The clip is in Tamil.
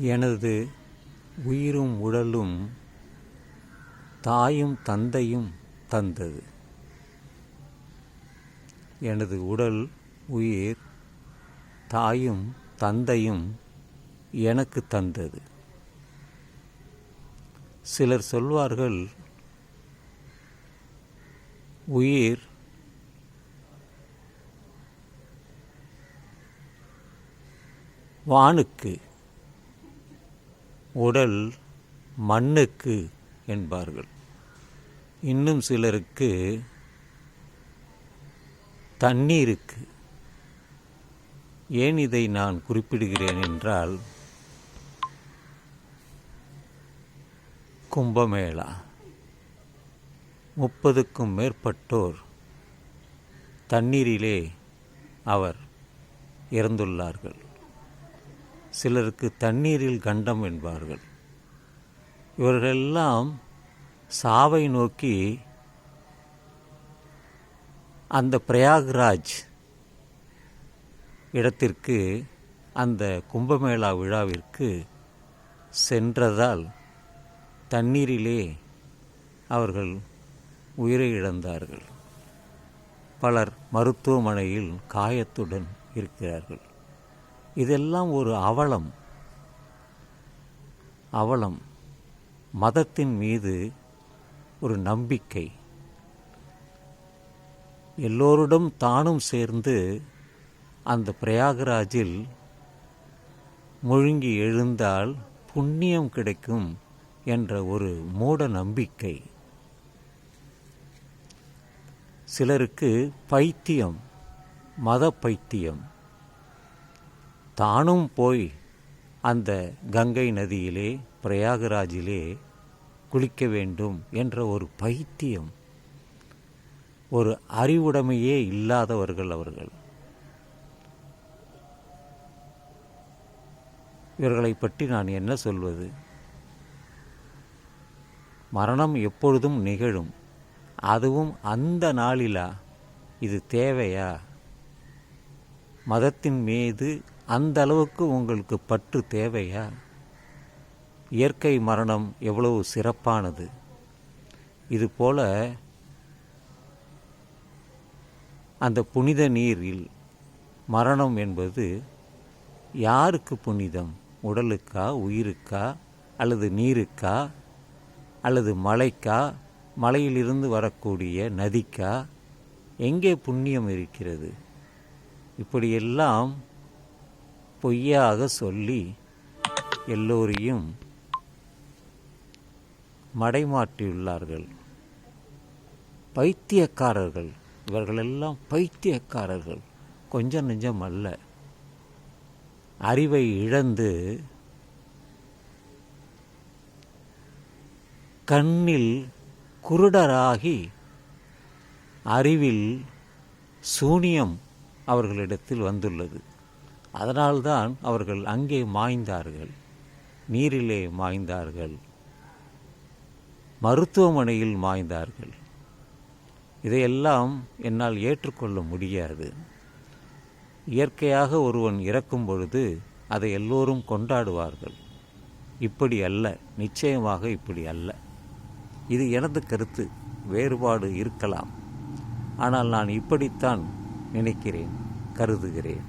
எனது உயிரும் உடலும் தாயும் தந்தையும் தந்தது. எனது உடல் உயிர் தாயும் தந்தையும் எனக்கு தந்தது. சிலர் சொல்வார்கள் உயிர் வானுக்கு உடல் மண்ணுக்கு என்பார்கள். இன்னும் சிலருக்கு தண்ணீருக்கு. ஏன் இதை நான் குறிப்பிடுகிறேன் என்றால் கும்பமேளா. முப்பதுக்கும் மேற்பட்டோர் தண்ணீரிலே அவர் இறந்துள்ளார்கள். சிலருக்கு தண்ணீரில் கண்டம் என்பார்கள். இவர்களெல்லாம் சாவை நோக்கி அந்த பிரயாக்ராஜ் இடத்திற்கு அந்த கும்பமேளா விழாவிற்கு சென்றதால் தண்ணீரிலே அவர்கள் உயிரை இழந்தார்கள். பலர் மருத்துவமனையில் காயத்துடன் இருக்கிறார்கள். இதெல்லாம் ஒரு அவலம். அவலம் மதத்தின் மீது ஒரு நம்பிக்கை. எல்லோரிடம் தானும் சேர்ந்து அந்த பிரயாகராஜில் முழுங்கி எழுந்தால் புண்ணியம் கிடைக்கும் என்ற ஒரு மூட நம்பிக்கை. சிலருக்கு பைத்தியம் மத பைத்தியம். தானும் போய் அந்த கங்கை நதியிலே பிரயாகராஜிலே குளிக்க வேண்டும் என்ற ஒரு பைத்தியம். ஒரு அறிவுடைமையே இல்லாதவர்கள் அவர்கள். இவர்களை பற்றி நான் என்ன சொல்வது? மரணம் எப்பொழுதும் நிகழும். அதுவும் அந்த நாளிலா? இது தேவையா? மதத்தின் மீது அந்த அளவுக்கு உங்களுக்கு பற்று தேவையா? இயற்கை மரணம் எவ்வளவு சிறப்பானது? இதுபோல் அந்த புனித நீரில் மரணம் என்பது யாருக்கு புனிதம்? உடலுக்கா உயிருக்கா அல்லது நீருக்கா அல்லது மலைக்கா மலையிலிருந்து வரக்கூடிய நதிக்கா? எங்கே புண்ணியம் இருக்கிறது? இப்படியெல்லாம் பொய்யாக சொல்லி எல்லோரையும் மடைமாற்றியுள்ளார்கள். பைத்தியக்காரர்கள் இவர்களெல்லாம் பைத்தியக்காரர்கள். கொஞ்சம் நெஞ்சம் அல்ல. அறிவை இழந்து கண்ணில் குருடராகி அறிவில் சூனியம் அவர்களிடத்தில் வந்துள்ளது. அதனால்தான் அவர்கள் அங்கே மாய்ந்தார்கள். நீரிலே மாய்ந்தார்கள். மருத்துவமனையில் மாய்ந்தார்கள். இதையெல்லாம் என்னால் ஏற்றுக்கொள்ள முடியாது. இயற்கையாக ஒருவன் இறக்கும் பொழுது அதை எல்லோரும் கொண்டாடுவார்கள். இப்படி அல்ல நிச்சயமாக இப்படி அல்ல. இது எனது கருத்து வேறுபாடு இருக்கலாம். ஆனால் நான் இப்படித்தான் நினைக்கிறேன் கருதுகிறேன்.